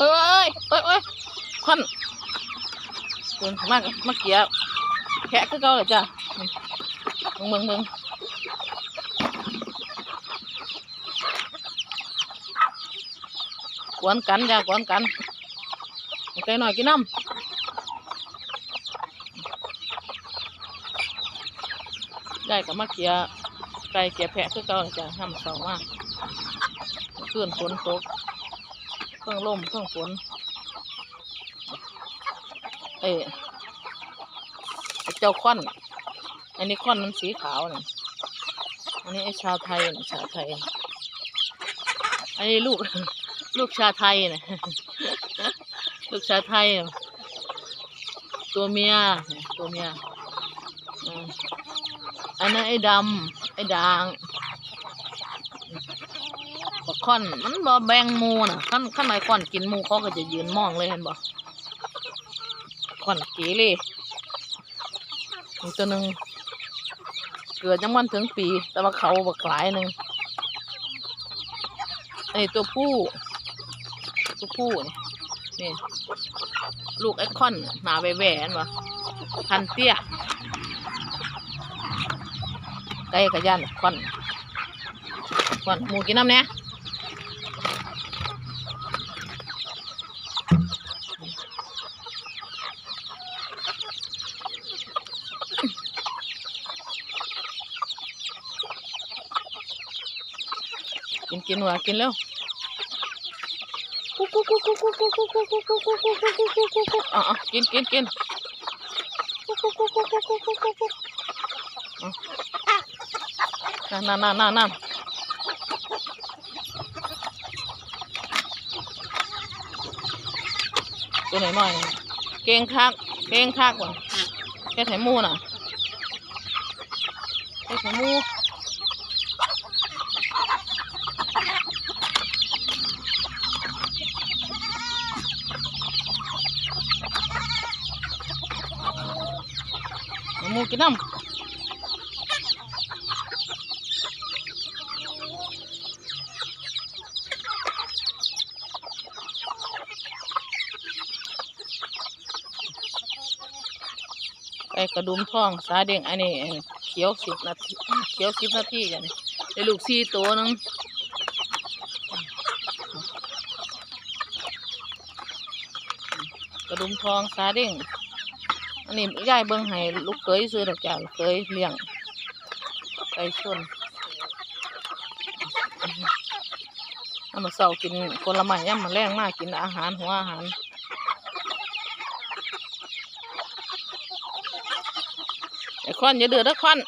เอ้ยเอ้ยเอ้ยควันเดินมากมาเกียแพะคือเก่าเลยจ้ะมึงมึงมึงกวนกันจ้ะกวนกันไก่หน่อยกินน้ำได้กับมาเกียไก่เกียแพะคือเก่าเลยจ้ะน้ำเสามากเพื่อนฝนตก เครื่องล่มเครื่องฝนเออเจ้าค่อน อันนี้ค่อนมันสีขาวเนี่ยอันนี้ไอ้ชาไทยน่ชาไทย อันนี้ลูก ลูกชาไทยเนี่ยลูกชาไทย ตัวเมียตัวเมียอันนั้นไอ้ดำไอ้ด่าง ค่อนมันบ่แบ่งมูน่ะขั้นขั้นไหนค่อนกินมูเขาก็จะยืนมองเลยเห็นบ่ค่อนเก๋เลยอีกตัวหนึ่งเกิดยังมันถึงปี แต่ว่าเขาบักหลายหนึ่งไอตัวผู้ตัวผู้นี่นี่ลูกไอ้ค่อนน่ะหนาแหวนวะพันเตี้ยไก่กระยันคอนคอนหมูกินน้ำเนี่ย กินกินว่ะกินแล้วกุ๊กกุ๊กกุ๊กกุ๊กกุ๊กกุ๊กกุ๊กกุ๊กกุ๊กกุ๊กกุ๊กกุ๊กกุ๊กกุ๊กกุ๊กกุ๊กอะกินกินกินกุ๊กกุ๊กกุ๊กกุ๊กกุ๊กกุ๊กกุ๊กกุ๊กกุ๊กอะนั่นนั่นนั่นนั่นตัวไหนหน่ยเก่งคักเก่งคักว่ะแค่ไถมูน่ะแค่ไถมู เอาห มูกินน้ำไอกระดุมท้องสาเด้งอันนี้เขียวสิบนาทีเขียวสิบนาทีกันได้ลูกสี่ตัวนึงกระดุมทองสาเด้ง อันนี้ยายเบิ้งให้ลูกเคยซื้อดอกจ้าลูกเคยเลี้ยงไก่ชนเอามาเสากินผลไม้ย่ำมาแรงมากกินอาหารหัวอาหารไอ้คอนอย่าเดือดนะคอน